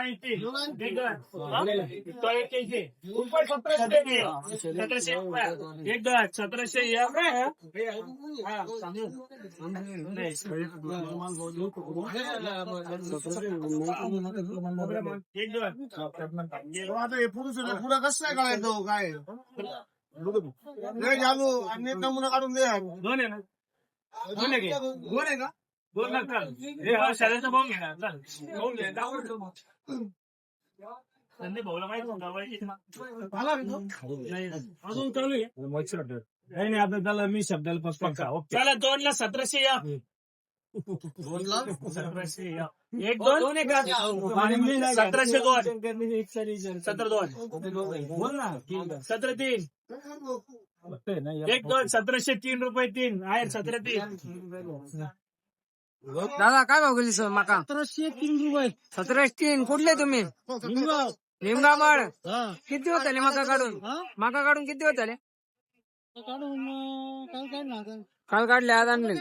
ऐंशी एक गट हा? तो एक्क्याऐंशी रुपये सतराशे सतराशे एक गट सतराशे एक हा, एक गट आता हे पुरुष पुढं कसं काय कळायचं काय लय चालू आणि नमुना काढून दे दोन आहे ना दोन आहे का? दोन आहे का हे हा शाळेचा घे ना चल. भाऊ घे, दाखव तो. संदीप भाऊला माहिती होतं बाई. झाला रे तो? नाही, अजून चालू आहे नाही नाही आता त्याला मी शब्दाला पक्का चला दोन ला सतराशे या बोलला सतराशे या एक दोन सतराशे दोन सतरा दोन सतरा तीन एक दोन सतराशे तीन रुपये तीन आहे सतरा तीन दादा काय भाव गेली सर? माका. सतराशे तीन रुपये. सतराशे तीन. कुठले तुम्ही? निमगामाड किती दिवस झाले माका काढून? माका काढून किती दिवस झाले काल काढले आज आणले.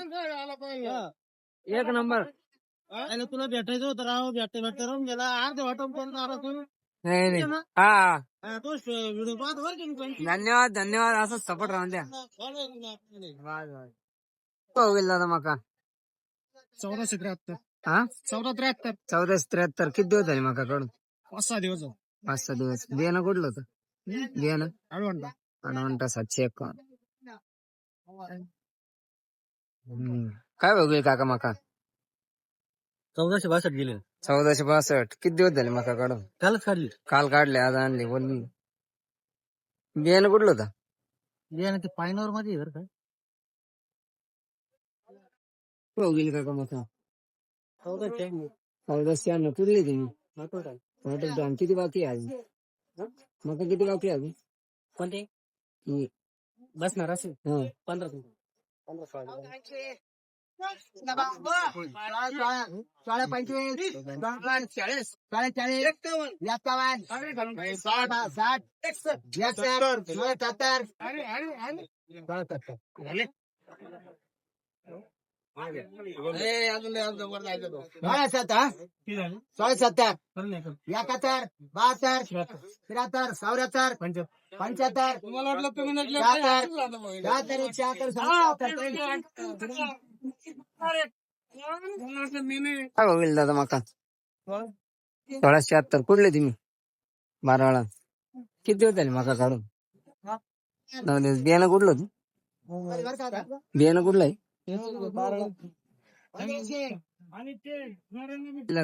एक नंबर. तुला भेटायचं होतं राव. भेट भेट राहून गेला. अर्धे वाटून पण आला तू नाही नाही. हा. तोच व्हिडिओ पाहत बरं की. धन्यवाद धन्यवाद. असंच सपोर्ट राहून द्या. भाव गेला दादा माका. चौदाशे त्र्याहत्तर. हा? चौदा त्र्याहत्तर. चौदाशे त्र्याहत्तर. किती दिवस झाले माका काढून पाच सहा दिवस पाच सहा दिवस. बियाणं कुठलं होतं? बियाणं? अडवंटा अडवंटा सातशे एकावन्न. हम्म. काय गेली काका माका? चौदाशे बासष्ट गेले. चौदाशे बासष्ट. किती दिवस झाले माका काढून त्यालाच काढली. काल काढले आज आणले. बोलली बियाणं कुठलं होतं? बियाणे ते पायनवर मध्ये गेली काका माका चौदाशे चौदाशे अन्न कुठले तुम्ही किती बाकी आहे अजून मका किती बाकी आहे अजून कोणते ही. बसणार असेल हा. पंधरा साडे पंचवीस चाळीस साडे चाळीस एक्कावन्न साठ साठ सत्तर सत्तर सोळा सत्तर. सोळा सत्तर एकाहत्तर बहात्तर त्र्याहत्तर चौऱ्याहत्तर पंच्याहत्तर. तुम्हाला वाटलं तुम्ही शहात्तर. एकशे शहात्तर काय गेली दादा माका सोळाशे शहात्तर. कुठले तुम्ही? बाराळा किती दिवस झाले माका काढून? नऊ दिवस. बियाणं कुठलं होतं? बियाणं कुठलं आहे?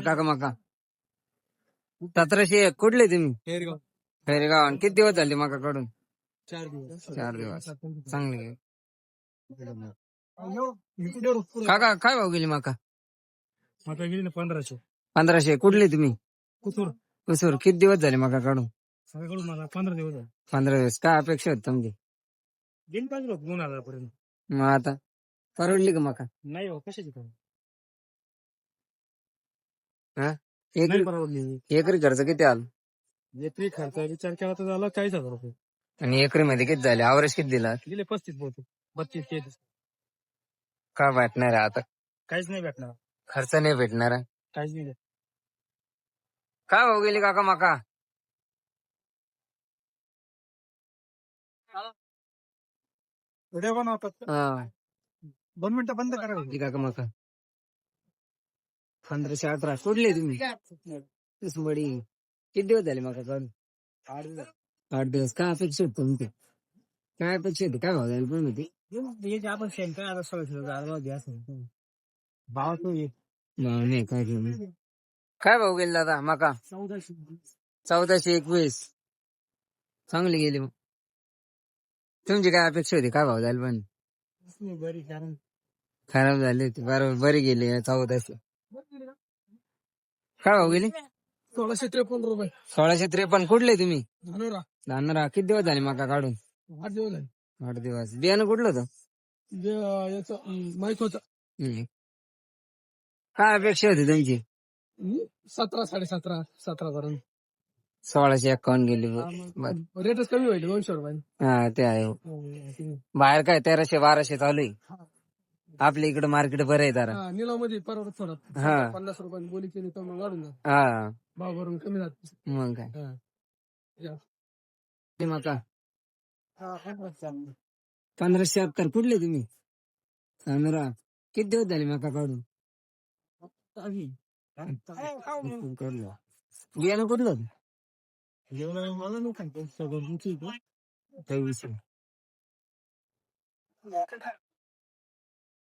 काका माका. सतराशे एक कुठले तुम्ही? खैरगाव. आणि किती दिवस झाले माका काढून चार दिवस. चार दिवस. चांगले. काका काय भाव गेली माका? आता गेली ना पंधराशे. पंधराशे. कुठले तुम्ही? कुसूर. कुसूर. किती दिवस झाले माका काढून सगळ्याकडून मला पंधरा दिवस. पंधरा दिवस. काय अपेक्षा होती तुमची? दिन पाहिजे दोन हजार पर्यंत मग आता? परवडली का माका? नाही हो कशाची काय एकरी परवडली. एकरी खर्च किती आला? एकरी खर्च विचार केला तर झाला चाळीस हजार रुपये. आणि एकरी मध्ये किती झाले? आवरेज किती दिला? दिले पस्तीस बहुतेक. बत्तीस तेहतीस. का भेटणार आहे आता? काहीच नाही भेटणार. खर्च नाही भेटणार आहे. काहीच नाही काय भाऊ गेली काका माका? व्हिडिओ बनवतात हा. दोन मिनिटं बंद करा किती काका माका पंधराशे अठरा सोडले तुम्ही. बडी. किती दिवस झाले माका काढून आठ दिवस. काय अपेक्षा होती तुमची? काय अपेक्षा होती काय भाव जाईल पण होती आपण आता गाडवा द्या भाव नाही काय केलं काय भाऊ गेले दादा माका? चौदाशे चौदाशे एकवीस. चांगली गेली मग. तुमची काय अपेक्षा होती? काय भाव जाईल पण? बरी कारण खराब झाली होती. बरोबर बरी गेली चौदाशे. काय भाऊ गेली? सोळाशे त्रेपन्न रुपये. सोळाशे त्रेपन्न. कुठले तुम्ही? धानोरा. धानरा. किती दिवस झाले माका काढून? आठ दिवस झाले. आठ दिवस. बियाणं कुठलं होतं? याचं माहीत होतं. काय अपेक्षा होती तुमची? सतरा साडे सतरा सतरा पर्यंत. सोळाशे एक्कावन्न गेली. रेटच कमी होईल दोनशे रुपये हा ते आहे. हो. बाहेर काय तेराशे बाराशे चालू आहे? आपल्या इकडे मार्केट बरं आहे जरा. निलावमध्ये परवडत थोडं. हा. पन्नास रुपयांनी बोली केली तर मग वाढून जात. हा. भाव भरून कमी जात मग काय? हा. या. ते मका पंधराशे शहात्तर कुठले तुम्ही? अनुरा किती दिवस झाले मका काढून? काढलं. बियाणं कुठलं होतं?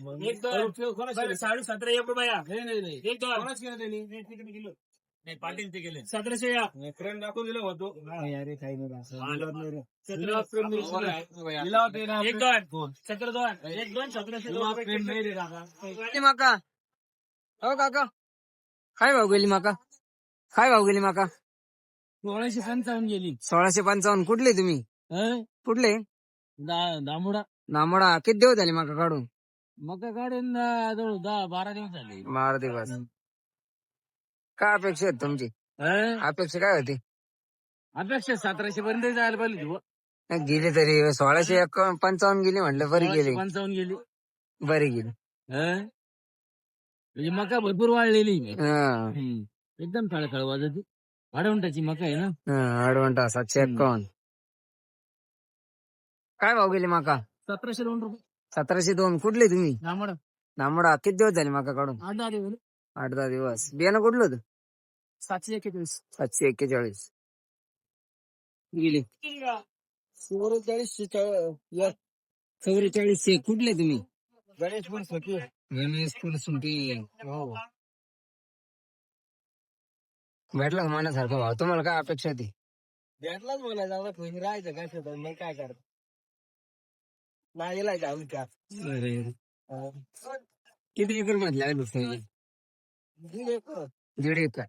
दोन एक दोन. सतरा एक रुपया एक दोन. पाटील ते गेले. सतराशे या. ट्रेन दाखवून दिलं होतो. एक दोन. सतरा दोन. एक दोन सतराशे दोन मका. हो काका. काय भाव गेली मका? काय भाव गेली मका? सोळाशे पंचावन्न गेली. सोळाशे पंचावन्न. कुठले तुम्ही? कुठले? दामुडा. नामोडा किती दिवस झाले मका काढून? मका काढून जवळ दहा बारा दिवस झाले. बारा दिवस. काय अपेक्षा आहेत तुमची? अपेक्षा काय होती? अपेक्षा सतराशे पर्यंत जायला पाहिजे तू नाही, गेली तरी सोळाशे एकावन्न पंचावन्न गेली म्हटलं बरी गेली. पंचावन्न गेली. बरी गेली. म्हणजे मका भरपूर वाढलेली हा. एकदम खळखळ वाजत वाढवंटाची मका आहे ना? अडवंटा सातशे एकावन्न. काय भाव गेली माका? सतराशे दोन रुपये. सतराशे दोन. कुठले तुम्ही? दामुडा नामोडा किती दिवस झाले माका काढून आठ दहा दिवस. आठ दहा दिवस. बियाणं कुठलं होतं? सातशे एकवीस सातशे एक्केचाळीस. गेली. चौवेचाळीस कुठले तुम्ही? गणेश पण सखी गणेश फुलसुंटी हो. भेटला का मनासारखा भाव? तुम्हाला काय अपेक्षा होती भेटलाच आता खुशी राहायचं काय शेतात मग काय करत? नाही आम्ही का किती एकर मधले आहे दीड एकर.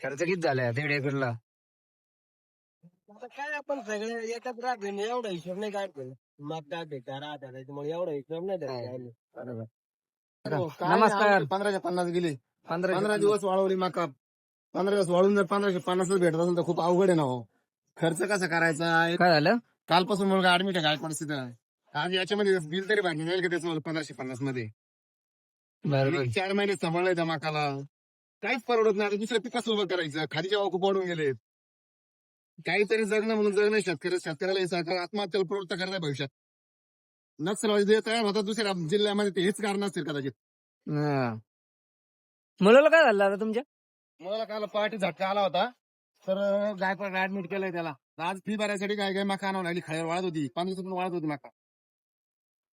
खर्च किती झालाय दीड एकरला? आता काय आपण सगळे एकत्र राहतो ना, एवढा हिशोब नाही काढतो मग काय भेटा राहतात त्याच्यामुळे एवढा हिशोब नाही धरत आम्ही. हो, काय नमस्कार. आम्ही पंधराशे पन्नास गेले. पंधरा पंधरा दिवस वाढवली मका. पंधरा दिवस वाढून जर पंधराशे पन्नासच भेटत असेल तर खूप अवघड आहे ना हो. खर्च कसा करायचा काय झालं? कालपासून मुलगा ऍडमिट आहे काय परिस्थिती आहे. आज याच्यामध्ये बिल तरी बाकी नाही का त्याचं पंधराशे पन्नासमध्ये? बरोबर मी चार महिने सांभाळलंय त्या मकाला काहीच परवडत नाही. आता दुसऱ्या पिकाच उभं करायचं. खालीचे भाव खूप वाढून गेलेत. काहीतरी जगणं म्हणून जगणं शेतकरी शेतकऱ्याला हे सरकार आत्महत्याला प्रवृत्त करणार भविष्यात. नक्षलवादी जे तयार होतात दुसऱ्या जिल्ह्यामध्ये. ते हेच कारण असतील कदाचित. हा. मुलाला काय झालं आता तुमच्या? मला काल पहाटे झटका आला होता. तर गायपाड ऍडमिट केलंय त्याला. आज फी भरायसाठी काय काय मका आणावं लागली? खायवर वाढत होती. पाच दिवसातून वाढत होती मका.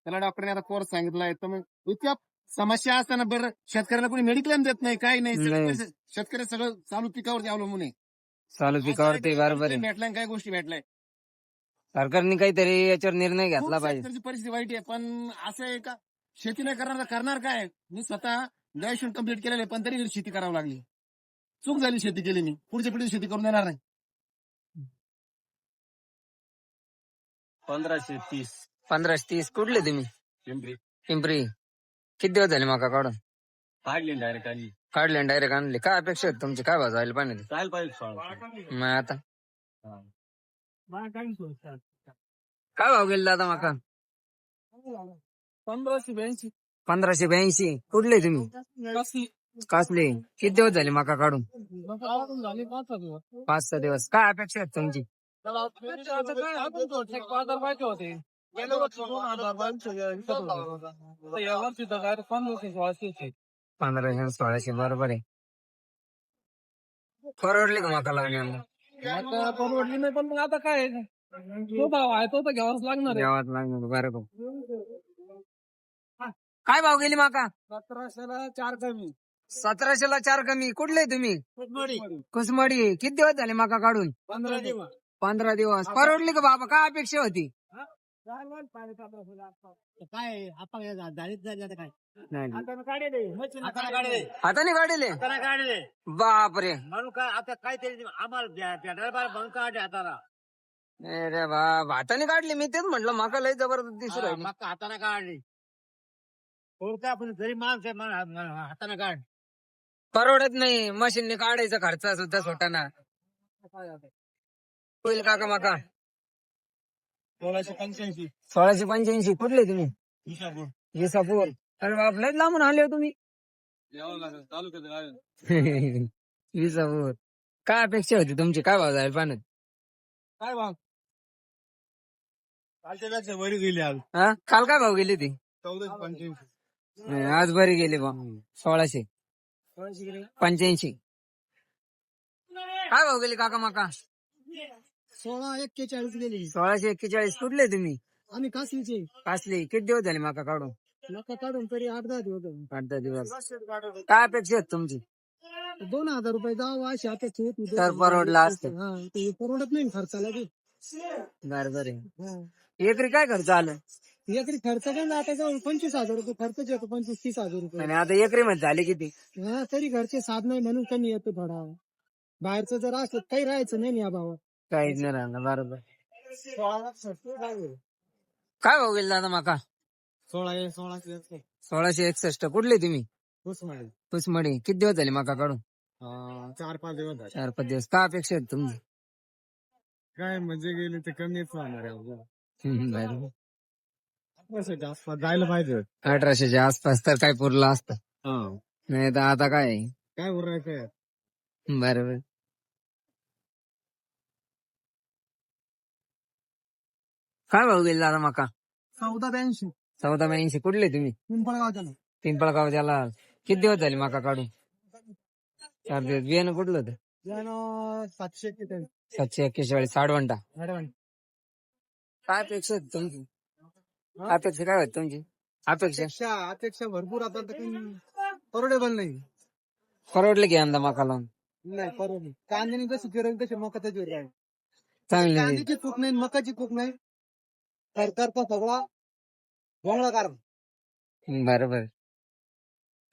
त्याला डॉक्टरने आता कोर्स सांगितलाय. तर मग इतक्या समस्या असताना बरं शेतकऱ्याला कोणी मेडिक्लेम देत नाही काही नाही. सगळं नाही. कसं- शेतकरी सगळं चालू पिकावरती अवलंबून आहे. चालू पिकावर ते बरोबर आहे. भेटलाय काही गोष्टी भेटलाय. सरकारने काहीतरी याच्यावर निर्णय खूप घेतला पाहिजे. शेतकऱ्याची परिस्थिती वाईट आहे पण असं आहे का? शेती नाही करणार तर करणार काय? मी स्वतः ग्रॅज्युएशन कंप्लीट केलेलं आहे पण तरी शेती करावं लागली. चूक झाली शेती केली मी. पुढच्या पिढी शेती करून देणार नाही. पंधराशे तीस. पंधराशे तीस कुठले तुम्ही? पिंपरी. पिंपरी. किती दिवस झाले मका काढून? काढली डायरेक्ट आली काढले डायरेक्ट आणले. काय अपेक्षा आहेत तुमची? काय भाव जायला पाहिजे जायला पाहिजे मग आता? काय भाव गेले दादा मका? पंधराशे ब्याऐंशी. पंधराशे ब्याऐंशी. कुठले तुम्ही? कासले. किती दिवस झाले मका काढून? झाली पाच सहा दिवस. पाच सहा दिवस. काय अपेक्षा आहेत तुमची? होते. पंधराशे सोळाशे बरोबर आहे. परवडले का मका आता परवडली नाही पण मग आता काय तो भाव आहे तो तर घ्यावाच लागणार आहे. जेवात लागणार बरोबर. काय भाव गेली माका? सतराशेला चार कमी. सतराशेला चार कमी. कुठले तुम्ही? कुसमडी. किती दिवस झाले माका काढून? पंधरा दिवस. पंधरा दिवस. परवडली का बाबा? काय अपेक्षा होती? काय आपण आता काय? नाही. काढले हाताने काढले. काढले. बापरे. म्हणून काय आता काय तरी आम्हाला भेटायला म्हणून काढले हाताला. अरे बाप हाताने काढले. मी तेच म्हटलं माका लय जबरदस्त दिसू हा, राहिली. मग हाताने काढली. कोणतं आपण जरी माणूस आहे म्हणा- म्हणा, हाताने काढ. परवडत नाही. मशीनने काढायचा खर्च सुद्धा स्वतःना होईल काका माका. सोळाशे पंच्याऐंशी. सोळाशे पंच्याऐंशी. कुठले तुम्ही? विसापूर अरे बाप लयच लांबून आले हो तुम्ही. विसापूर काय अपेक्षा होती तुमची? काय भाव जाईल पाण्यात? काय भाव? कालच्या पेक्षा बरी गेली आज. हा? काल काय भाव गेली ती चौदाशे पंच्याऐंशी. आज बरी गेली बा सोळाशे. पंच्याऐंशी. काय भाव गेली काका माका? सोळा एक्केचाळीस गेली सोळाशे एक्केचाळीस कुठले तुम्ही? आम्ही काशीचे. कासले किती दिवस झाले माका काढून? नका काढून तरी आठ दहा दिवस आठ दहा दिवस. काय अपेक्षा आहेत तुमची? दोन हजार रुपये जावं अशी अपेक्षा होती. तर परवडला असतं. हा ते परवडत नाही खर्चाला बी. बर बर. हा. एकरी काय खर्च आलं? एकरी खर्च काय ना आता जवळ पंचवीस हजार रुपये खर्च येतो पंचवीस तीस हजार रुपये. आणि आता एकरी मध्ये झाले किती? हा तरी घरचे साध नाही म्हणून कमी येतो थोडा. बाहेरचं जर असलं तर काही राहायचं नाही ना या भावात. काहीच नाही राहणार बरोबर. काय भाव गेला दादा माका? सोळा सोळाशे सोळाशे एकसष्ट. कुठले तुम्ही? पुसमडी. किती दिवस झाले माका काढून चार पाच दिवस. झाले चार पाच दिवस काय अपेक्षा आहेत तुमची? काय म्हणजे गेले ते कमीच होणार आहे जायला पाहिजे. अठराशेच्या आसपास तर काय पुरलं असतं. नाही तर आता काय? काय उरायचं बरोबर. काय भाऊ गेले दादा माका? चौदा ब्याऐंशी चौदा ब्याऐंशी कुठले तुम्ही? पिंपळगावच्या पिंपळगाव त्याला किती दिवस झाले माका काढून? चार दिवस. बियाणं कुठलं होतं? सातशे एक्केचाळीस. सातशे एक्केचाळीस. साडवंटा. काय अपेक्षा होती तुमची? अपेक्षा काय होती तुमची? अपेक्षा? अपेक्षा अपेक्षा भरपूर आता तर काही परवडेबल नाही. परवडले की यंदा माका लावून? नाही परवडली. कांद्याने कशी फिरेल तशी मका आहे चांगले कांद्याची चूक नाही मकाची चूक नाही. सरकारचा सगळा भोंगळा कारण बरोबर.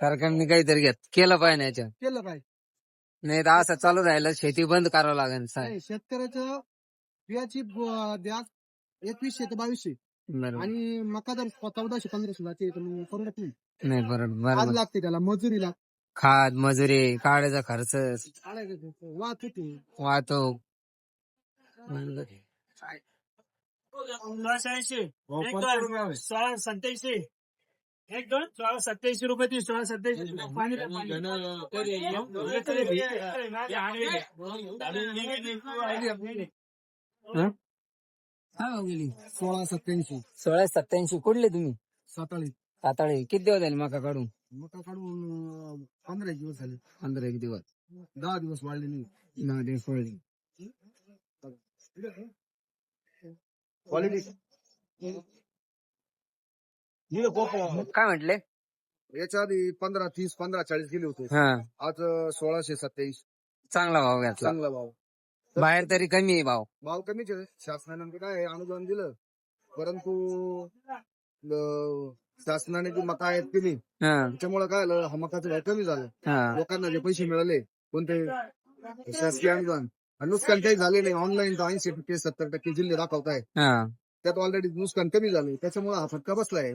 सरकारने काहीतरी घेत केलं पाहिजे ना याच्यात. केलं पाहिजे. नाही तर असं चालू राहिलं शेती बंद करावं लागेल साहेब. नाही, शेतकऱ्याचं बियाची ब- द्यास एकवीसशे ते बावीसशे बरोबर. आणि मका जर चौदाशे पंधराशे जाते परवडत नाही नाही बरोबर आज बरोबर. लागते त्याला मजुरी लागते खाद मजुरी काढायचा खर्च. वाहतूक. वाहतूक. बरोबर. सोळाशे ऐंशी एक दोन. सोळा सत्याऐंशी. एक दोन. सोळा सत्याऐंशी रुपये सोळा सत्याऐंशी हं? सोळा सोळा कुठले तुम्ही? साताळी. साताळे. किती दिवस झाले माका काढून? मका काढून पंधरा एक दिवस झाले. पंधरा एक दिवस. दहा दिवस वाढले नाही. दहा दिवस पडले काय म्हटले? याच्या आधी पंधरा तीस पंधरा चाळीस गेले होते. हा. आज सोळाशे सत्तावीस चांगला भाव घातला. चांगला भाव. बाहेर तरी कमी आहे भाव. भाव कमीच आहे. शासनाने काय अनुदान दिलं. परंतु अं, शासनाने जी मका आहेत केली हा. त्याच्यामुळे काय झालं हा मकाचा भाव कमी झाला. हा. लोकांना जे पैसे मिळाले कोणते शासकीय अनुदान नुकसान काही झाले नाही. ऑनलाईन ऐंशी टक्के सत्तर टक्के जिल्हे दाखवताय. हा. त्यात ऑलरेडी नुकसान कमी झाले त्याच्यामुळे हा फटका बसलाय.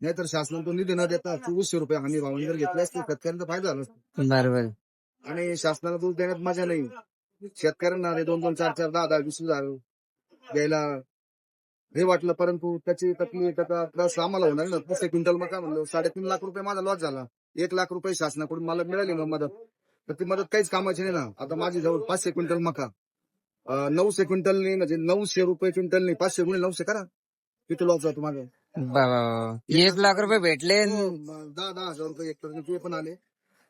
नाहीतर शासनाने तो निधी न देता चोवीसशे रुपये हमी भावाने जर घेतले असते शेतकऱ्यांचा फायदा झाला असता. बरोबर. आणि शासनाला दूध देण्यात मजा नाही. शेतकऱ्यांना दोन दोन चार चार दहा दहा वीस हजार द्यायला हे वाटलं परंतु त्याची तकलीफ त्याचा त्रास आम्हाला होणार ना. तसे क्विंटल मका म्हणलं साडेतीन लाख रुपये माझा लॉस झाला. एक लाख रुपये शासनाकडून मला मिळाली मग मदत. तर ती मदत काहीच कामाची नाही ना. आता माझी जवळ पाचशे क्विंटल मका. नऊशे क्विंटलनी म्हणजे नऊशे रुपये क्विंटलनी पाचशे गुणे नऊशे करा. किती लॉस जातो माझा एक लाख रुपये भेटले. हो, दहा दहा हजार रुपये एक तर ते पण आले.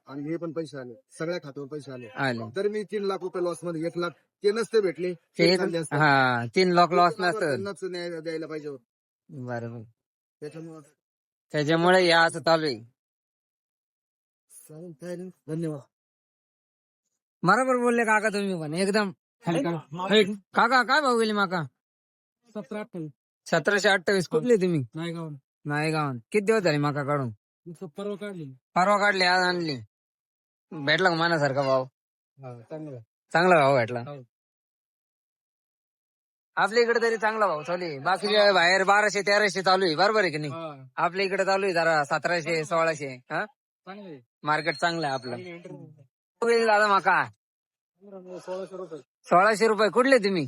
आणि हे पण पैसे आले. सगळ्या खात्यावर पैसे आले. तर मी तीन लाख रुपये लॉसमध्ये एक लाख. ते नसते भेटले. तीन लाख लॉस नसत द्यायला पाहिजे. होतं. बरोबर. त्याच्यामुळे त्याच्यामुळे या असं चालू आहे. नाही. धन्यवाद. बरोबर बोलले काका तुम्ही पण एकदम. काका काय भाव गेले माका? सतरा अठ्ठावीस. सतराशे अठ्ठावीस कुठले तुम्ही? नाही गावात किती दिवस झाले मका काढून? परवा काढली. परवा काढली आज आणली. भेटला का मनासारखा भाव चांगलं. चांगला भाव भेटला. हो. आपल्या इकडे तरी चांगला भाव चालू आहे. बाकीच्या बाहेर बाराशे तेराशे चालू आहे. बरोबर आहे की नाही? हा. आपल्या इकडे चालू आहे जरा सतराशे सोळाशे हा? मार्केट चांगलं आहे आपलं. दादा मका. सोळाशे रुपये. सोळाशे रुपये कुठले तुम्ही?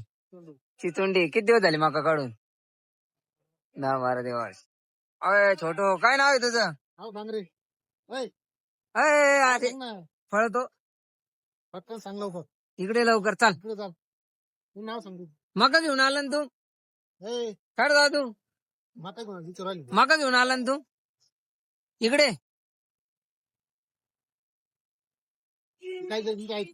चितुंडी. किती दिवस झाले मका काढून? दहा बारा दिवस. अय छोटो काय नाव आहे तुझं? हो भांगरे. ओय, अय आधी सांग ना. फळ तो पटकन सांग लवकर. इकडे लवकर चाल. इकडे चाल तू नाव सांग. मका घेऊन आला ना तू? काय जा तू. राहिली? मका घेऊन आला ना तू? इकडे. काय करते काय